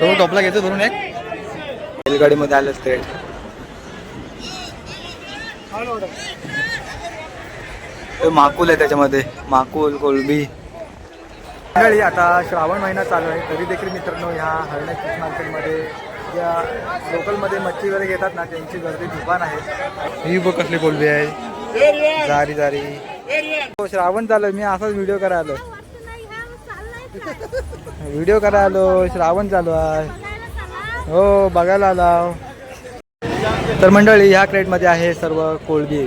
तो टॉपला घ्यायचं धरून एक. रेलगाडीमध्ये आलं ते माकुल आहे त्याच्यामध्ये. माकुल कोलबी मंडळी आता श्रावण महिना चालू आहे. तरी देखील मित्रांनो ह्या हरणे फिश मार्केटमध्ये ज्या लोकलमध्ये मच्छी वगैरे घेतात ना त्यांची गर्दी दुकान आहे. ही बघ कसली कोलबी आहे. जारी जारी. हो श्रावण चालू मी असाच व्हिडिओ करायला आलो व्हिडिओ करायला आलो श्रावण चालू आहे. हो बघायला आलो. तर मंडळी ह्या क्रेटमध्ये आहे सर्व कोळबी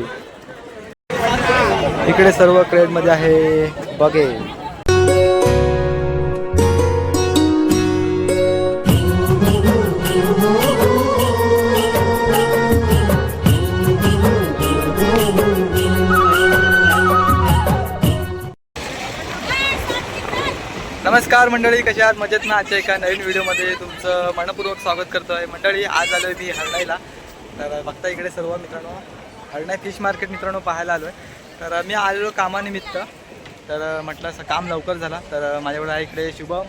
इकडे सर्व क्रेटमध्ये आहे बघे. नमस्कार मंडळी कशा आहात? मजेत ना? आजच्या एका नवीन व्हिडिओमध्ये तुमचं मनपूर्वक स्वागत करतो आहे मंडळी आज आलो आहे मी हरणाईला. तर बघता इकडे सर्व मित्रांनो हरणाई फिश मार्केट मित्रांनो पाहायला आलो आहे तर मी आलेलो कामानिमित्त. तर म्हटलं असं काम लवकर झाला. तर माझ्याकडे आहे इकडे शुभम.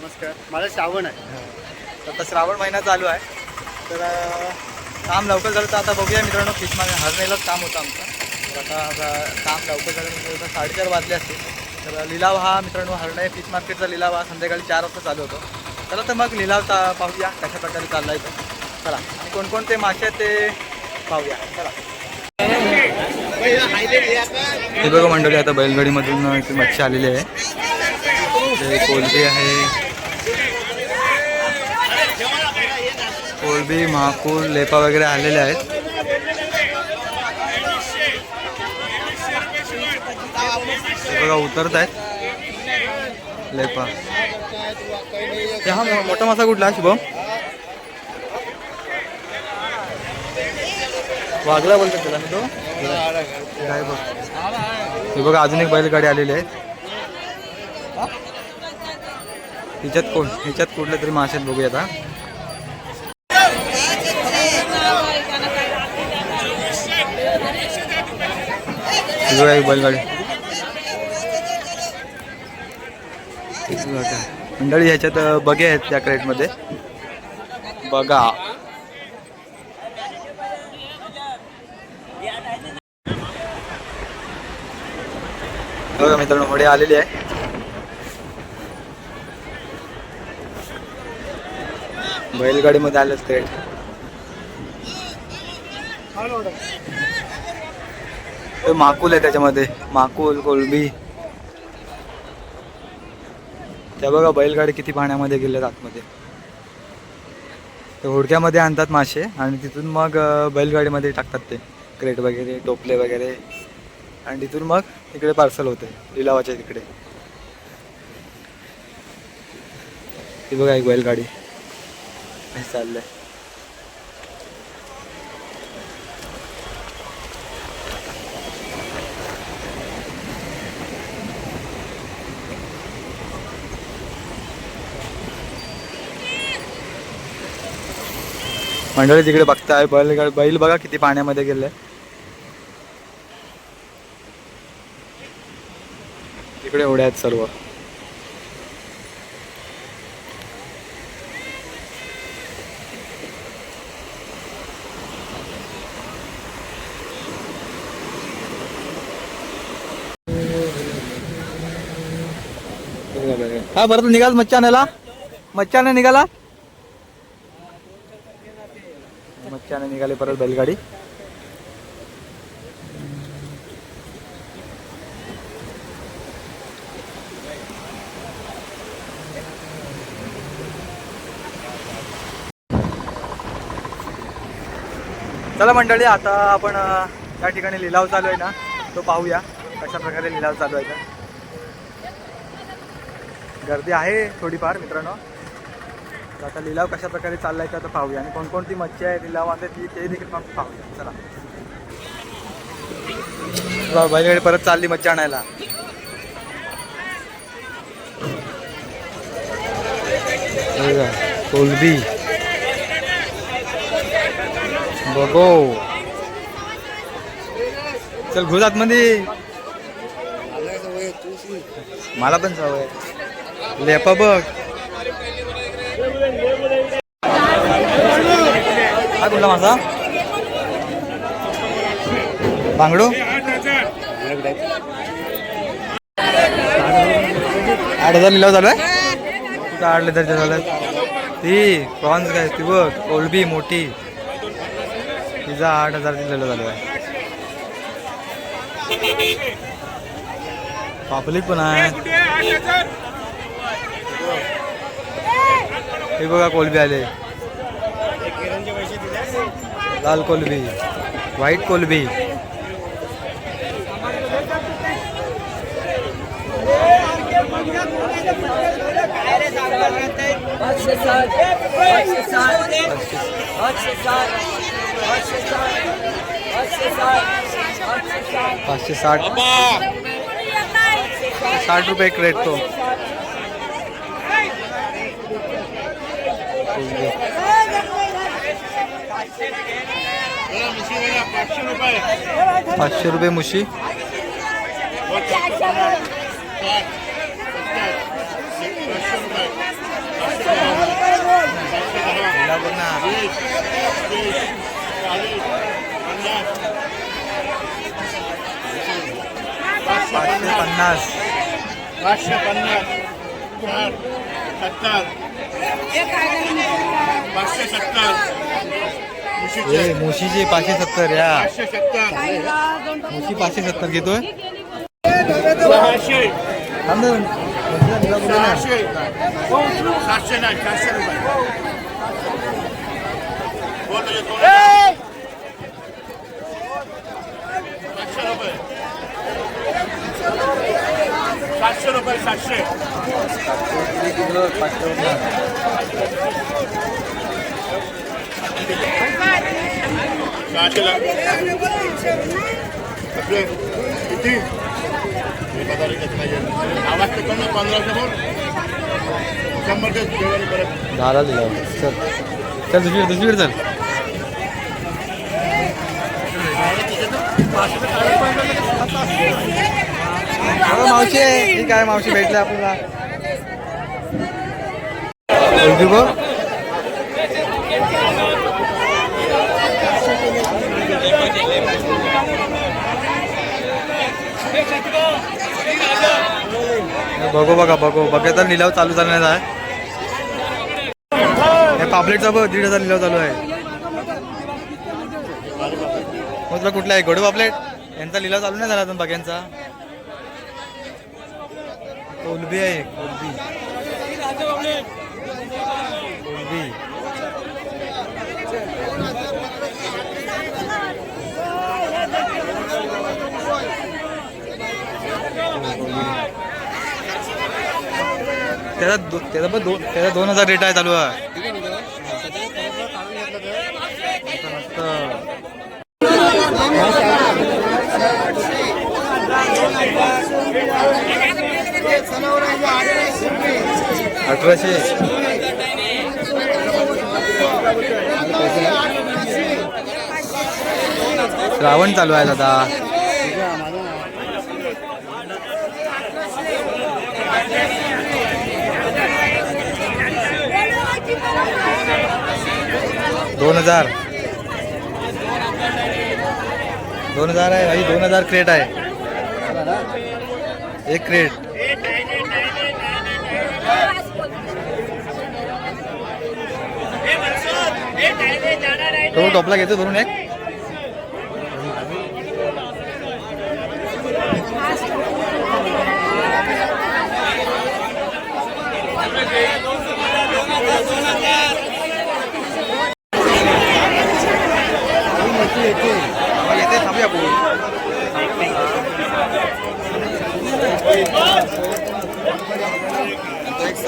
नमस्कार. माझं श्रावण आहे. तर आता श्रावण महिना चालू आहे. तर काम लवकर झालं तर आता बघूया मित्रांनो फिश मार्केट हरणाईलाच काम होतं आमचं. तर आता काम लवकर झालं म्हणजे साडेचार वाजले असते तर लिलाव हा मित्रांनो हरणे फिश मार्केटचा लिलाव हा संध्याकाळी चार वाजता चालू होतो. चला तर मग लिलाव ता पाहूया कशा प्रकारे चाललाय तो. चला आणि कोणकोणते मासे आहेत ते पाहूया. चला. हे बघा मंडळी आता बैलगाडीमधून इथे मच्छी आलेली आहे. कोलबी आहे. कोलबी महापूर लेपा वगैरे आलेले आहेत. बघा उतरत आहेत लेपा हा मोठा मासा कुठला शुभम? वागला बोलतात त्याला तो? काय बघ हे बघा अजून एक बैलगाडी आलेली आहे. हिच्यात कोण ह्याच्यात कुठले तरी मासे आहेत बघूया आता बघा एक बैलगाडी ही बघा. मंडळी ह्याच्यात बघे बगे आहेत त्या क्रेटमध्ये बघा. बघा मित्रांनो होडे आलेली आहे. बैलगाडीमध्ये आलेच क्रेट माकूल माकुल आहे त्याच्यामध्ये. माकुल कोलबी. त्या बघा बैलगाडी किती पाण्यामध्ये गेल्यात आतमध्ये. तर हुडक्यामध्ये आणतात मासे आणि तिथून मग बैलगाडीमध्ये टाकतात ते. क्रेट वगैरे टोपले वगैरे. आणि तिथून मग इकडे पार्सल होते लिलावाच्या तिकडे. ती बघा एक बैलगाडी. हे चाललंय. मंडळी तिकडे बघताय बैल बैल बघा किती पाण्यामध्ये गेले. तिकडे उड्या आहेत सर्व. हा बरं निघाल मच्छी आणायला निघाला? मच्छाने निघाली परत बैलगाडी. चला मंडळी आता आपण त्या ठिकाणी लिलाव चालू आहे ना तो पाहूया कशा प्रकारे लिलाव चालू आहे. का गर्दी आहे थोडीफार मित्रांनो. तर आता लिलाव कशा प्रकारे चाललाय का तर पाहूया. आणि कोणकोणती मच्छी आहे लिलावामध्ये ती ते देखील मग पाहूया. चला. चला, बैलगाडी परत चालली मच्छी आणायला. हे कोलबी. बघो. चल घुस आतमध्ये मला पण सवय लेपा बघ. हा कुठला माझा? बांगडू? आठ हजार लिलाव चालू आहे? कुठं आठ लिटर चालू आहे? ती प्रॉन्स काय ती बघ कोलबी मोठी. तिचा आठ हजार लिलाव चालू आहे. पापलेट पण आहे. हे बघा कोलबी आले. लाल कोलबी व्हाईट कोलबी पाचशे साठ। पाचशे साठ पाचशे साठ पाचशे साठ पाचशे साठ पाचशे साठ पाचशे साठ साठ रुपये एक रेट तो पाचशे रुपये मुशी. पाचशे पन्नास. पाचशे पन्नास. सत्तर. पाचशे सत्तर. ए मुशीचे पाचशे सत्तर या. मुशी पाचशे सत्तर घेतोय? थांब सातशे नाही चारशे रुपये. सातशे रुपये. सातशे रुपये सातशे. पाचशे रुपये. सहाशेला आपले किती एक हजार एकच नाही आवाज तर कमी पंधराशे बोल शंभर ते जेवण परत दहाला दिला चल चल दुसरीकडे दुसरीकडे चल अगं मावशी आहे ही काय मावशी भेटले आपल्याला बघू बघा बघू. बघा तर लिलाव चालू झालेला आहे. हे पापलेटचा बघ दीड हजार लिलाव चालू आहे. म्हटलं कुठला आहे? गोडू पापलेट? यांचा लिलाव चालू नाही झाला अजून बघ्यांचा कोलबी आहे कोलबी कोलबी त्याचा दो त्याचा पण दोन त्याचा दोन हजार रेट आहे चालू आहे. अठराशे. श्रावण चालू आहे दादा. दोन हजार. दोन हजार आहे. भाई दोन हजार क्रेट आहे. एक क्रेट तो टॉपला घेतो भरून एक येते थांबूया आपण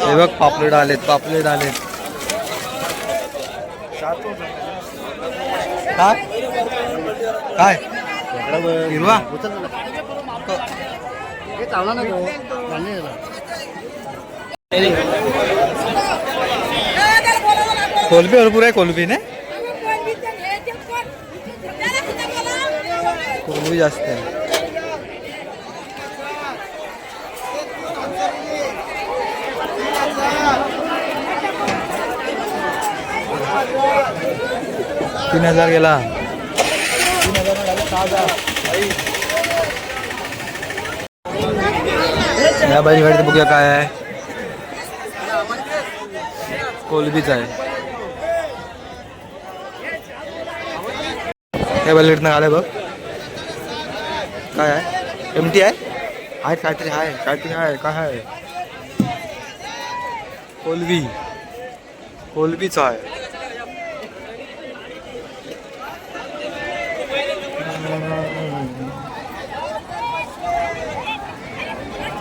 हे बघ पापलेट आलेत पापलेट आलेत. काय? हिरवा? कोलबी भरपूर आहे कोलबी ने? कोलबी जास्त आहे. तीन हजार गेला. तीन हजार डायरेक्ट बघूया काय आहे? कोलबीच आहे. हे बैलगाडीतनं आलंय बघ. काय आहे? एम टी आहे आहे काहीतरी आहे. काहीतरी आहे काय आहे? कोलबी. कोलबीच आहे.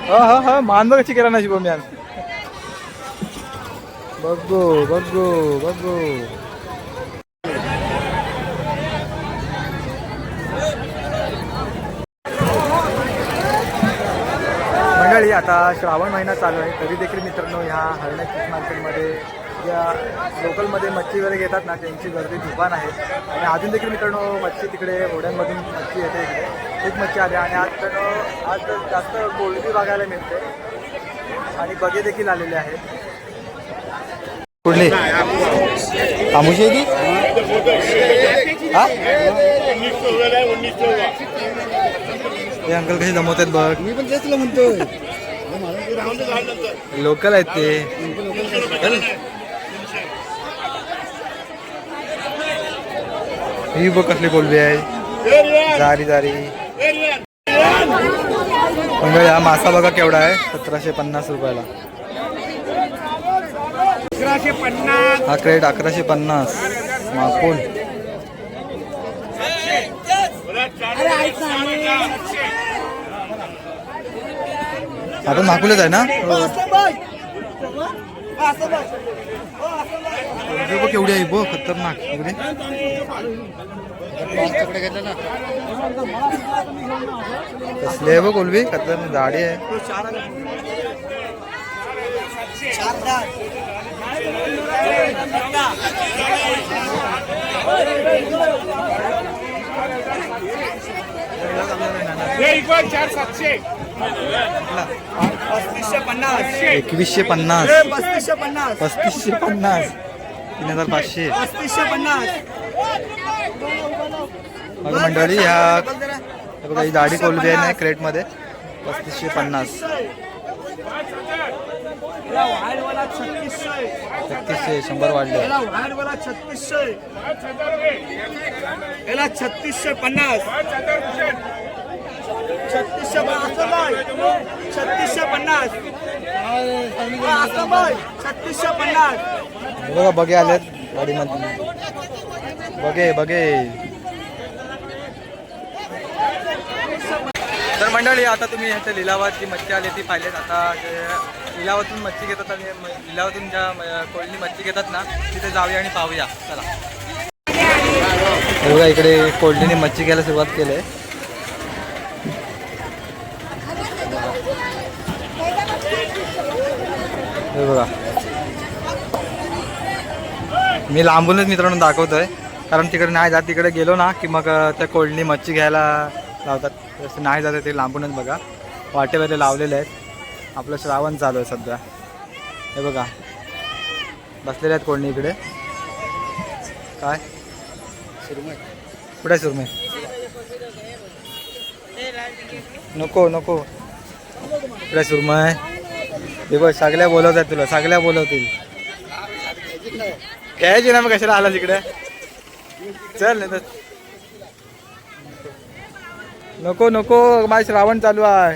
हा हा हा मान बघ कशी केला ना बघू बघू बघू. मंडळी आता श्रावण महिना चालू आहे. तरी देखील मित्रांनो ह्या हरण्या मार्केटमध्ये ज्या लोकलमध्ये मच्छी वगैरे घेतात ना त्यांची गर्दी दुकान आहे. आणि अजून देखील मित्रांनो मच्छी तिकडे ओढ्यांमधून मच्छी येते इकडे. खूप मच्छी आली आणि आज मित्रांनो आज जास्त कोळंबी बघायला मिळते. आणि बगे देखील आलेले आहेत. कुठली? आमुशी ती हा? अंकल कसे जमवतात बघ. मी पण तेच म्हणतोय. लोकल आहेत ते. ही बघ कसली कोलबी आहे. जारी जारी. मंडळी हा मासा बघा केवढा आहे. सतराशे पन्नास रुपयाला. हा क्रेट अकराशे पन्नास. माकून आपण माकुलच आहे ना? हो. कोलबी बघ केवढी आहे बघ खतरनाक एवढी. कसली आहे बघ कोलबी खतरनाक जाडी आहे. एकवीसशे पन्नास. पस्तीसशे पन्नास. पस्तीसशे पन्नास. तीन हजार पाचशे. पन्नास. मंडळी ह्या बघा ही जाडी कोलबी आहे ना क्रेटमध्ये. पस्तीसशे पन्नास. छत्तीसशे शंभर वाढले. याला छत्तीसशे. पन्नास. छत्तीसशे छत्तीसशे पन्नास. छत्तीसशे पन्नास. बघा बघे आलेत. गाडीमध्ये बघे बघे. तर मंडळी आता तुम्ही ह्याच्या लिलावात जी मच्छी आली ती पाहिलेत. आता लिलावातून मच्छी घेतात आणि लिलावातून ज्या कोळणी मच्छी घेतात ना तिथे जाऊया आणि पाहूया. चला. हे बघा इकडे कोल्डीने मच्छी घ्यायला सुरुवात केली. आहे हे बघा. मी लांबूनच मित्रांनो दाखवतोय. कारण तिकडे नाही जात तिकडे गेलो ना की मग त्या कोळणी मच्छी घ्यायला लावतात. तसं नाही जात ते लांबूनच बघा. वाटेवर लावलेले आहेत. आपलं श्रावण चालू आहे सध्या. हे बघा. बसलेले आहेत कोळणी इकडे. काय? सुरमय कुठे सुरमय सुरमई? नको नको. कुठे सुरमय हे बघ सगळ्या बोलवत आहेत तुला. सगळ्या बोलवतील. घ्यायची ना मग कशाला आला तिकडे चल नाही तर. नको नको माझ श्रावण चालू आहे.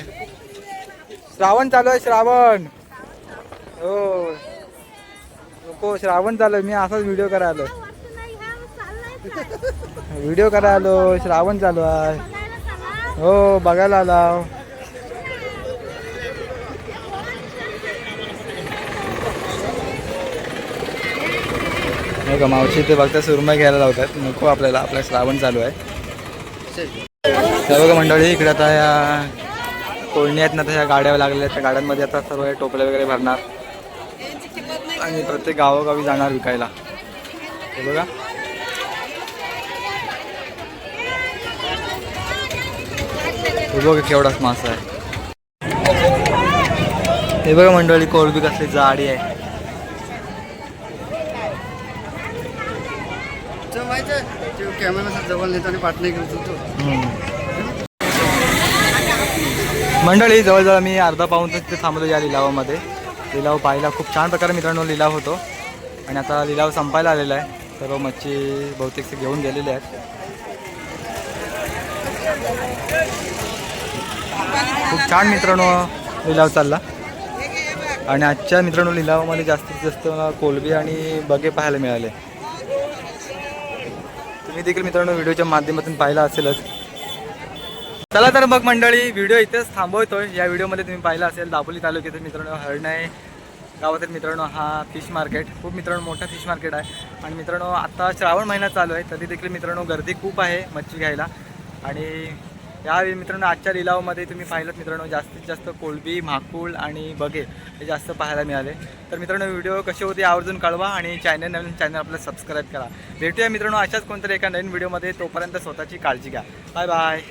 श्रावण चालू आहे श्रावण. हो. नको श्रावण चालू आहे. मी असाच व्हिडिओ करायला. व्हिडिओ करायला आलो श्रावण चालू आहे. हो बघायला आला नाही का मावशी ते बघता सुरमई घ्यायला लावतात. नको आपल्याला आपला श्रावण चालू आहे. तर बघा मंडळी इकडे आता या कोळणी आहेत ना त्या गाड्या लागलेल्या आहेत. त्या गाड्यांमध्ये आता सर्व हे टोपले वगैरे भरणार. आणि प्रत्येक गावोगावी जाणार विकायला. हे बघा. हे बघा केवढाच मासा आहे. हे बघा मंडळी कोळबी कसली जाडी आहे. जवळ नेतो आणि पाठणे होतो मंडळी जवळजवळ मी अर्धा पाऊन तिथे थांबलो या लिलावामध्ये. लिलाव पाहिला खूप छान प्रकारे मित्रांनो लिलाव होतो. आणि आता लिलाव संपायला आलेला आहे. सर्व मच्छी बहुतेक ते घेऊन गेलेले आहेत. खूप छान मित्रांनो लिलाव चालला. आणि आजच्या मित्रांनो लिलावामध्ये जास्तीत जास्त मला कोलबी आणि बगे पाहायला मिळाले. तुम्ही देखील मित्रांनो व्हिडिओच्या माध्यमातून पाहिला असेलच. चला तर मग मंडळी व्हिडिओ इथेच थांबवतोय. या व्हिडिओमध्ये तुम्ही पाहिलं असेल दापोली तालुक्यातील मित्रांनो हरणाई गावातील मित्रांनो हा फिश मार्केट खूप मित्रांनो मोठा फिश मार्केट आहे. आणि मित्रांनो आता श्रावण महिना चालू आहे. तरी देखील मित्रांनो गर्दी खूप आहे मच्छी घ्यायला. आणि या मित्रांनो आजच्या लिलावामध्ये तुम्ही पाहिलं मित्रांनो जास्तीत जास्त कोळबी म्हाकुळ आणि बगे हे जास्त पाहायला मिळाले. तर मित्रांनो व्हिडिओ कसे होते आवर्जून कळवा आणि चॅनल नवीन चॅनल आपलं सबस्क्राईब करा. भेटूया मित्रांनो अशाच कोणतरी एका नवीन व्हिडिओमध्ये तोपर्यंत स्वतःची काळजी घ्या. Bye bye